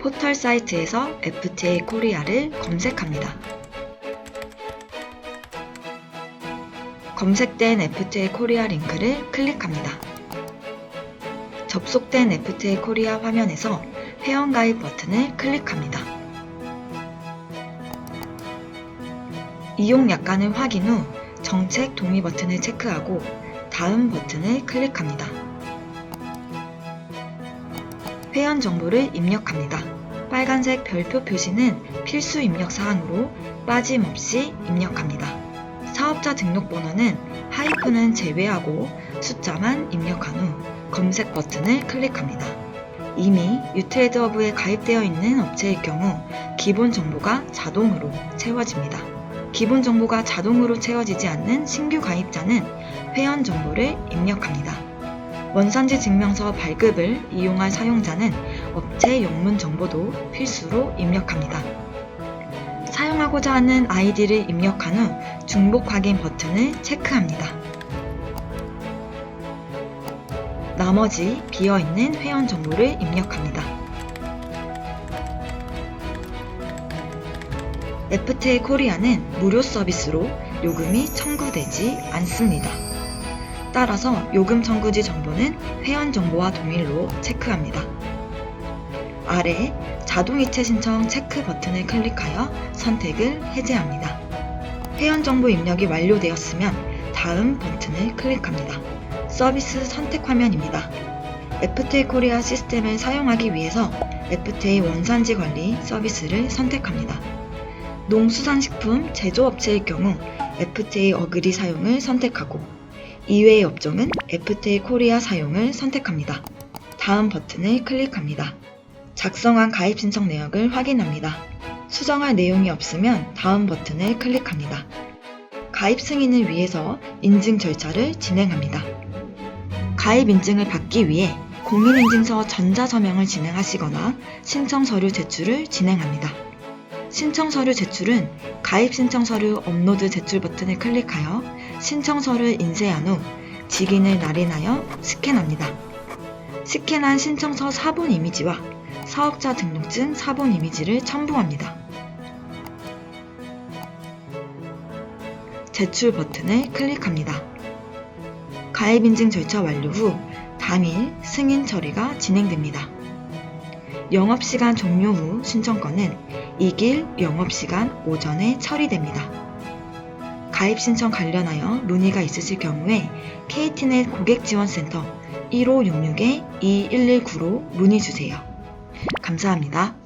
포털 사이트에서 FTA 코리아를 검색합니다. 검색된 FTA 코리아 링크를 클릭합니다. 접속된 FTA 코리아 화면에서 회원가입 버튼을 클릭합니다. 이용 약관을 확인 후 정책 동의 버튼을 체크하고 다음 버튼을 클릭합니다. 회원 정보를 입력합니다. 빨간색 별표 표시는 필수 입력 사항으로 빠짐없이 입력합니다. 사업자 등록번호는 하이픈은 제외하고 숫자만 입력한 후 검색 버튼을 클릭합니다. 이미 유트레드허브에 가입되어 있는 업체의 경우 기본 정보가 자동으로 채워집니다. 기본 정보가 자동으로 채워지지 않는 신규 가입자는 회원 정보를 입력합니다. 원산지 증명서 발급을 이용할 사용자는 업체 영문 정보도 필수로 입력합니다. 사용하고자 하는 아이디를 입력한 후 중복 확인 버튼을 체크합니다. 나머지 비어있는 회원 정보를 입력합니다. FTA 코리아는 무료 서비스로 요금이 청구되지 않습니다. 따라서 요금 청구지 정보는 회원 정보와 동일로 체크합니다. 아래 자동이체 신청 체크 버튼을 클릭하여 선택을 해제합니다. 회원 정보 입력이 완료되었으면 다음 버튼을 클릭합니다. 서비스 선택 화면입니다. FTA 코리아 시스템을 사용하기 위해서 FTA 원산지 관리 서비스를 선택합니다. 농수산식품 제조업체의 경우 FTA 어그리 사용을 선택하고 이외의 업종은 FTA 코리아 사용을 선택합니다. 다음 버튼을 클릭합니다. 작성한 가입 신청 내역을 확인합니다. 수정할 내용이 없으면 다음 버튼을 클릭합니다. 가입 승인을 위해서 인증 절차를 진행합니다. 가입 인증을 받기 위해 공인인증서 전자서명을 진행하시거나 신청 서류 제출을 진행합니다. 신청 서류 제출은 가입 신청 서류 업로드 제출 버튼을 클릭하여 신청 서류를 인쇄한 후 직인을 날인하여 스캔합니다. 스캔한 신청서 사본 이미지와 사업자 등록증 사본 이미지를 첨부합니다. 제출 버튼을 클릭합니다. 가입 인증 절차 완료 후 당일 승인 처리가 진행됩니다. 영업시간 종료 후 신청건은 이길 영업시간 오전에 처리됩니다. 가입 신청 관련하여 문의가 있으실 경우에 KTnet 고객지원센터 1566-2119로 문의 주세요. 감사합니다.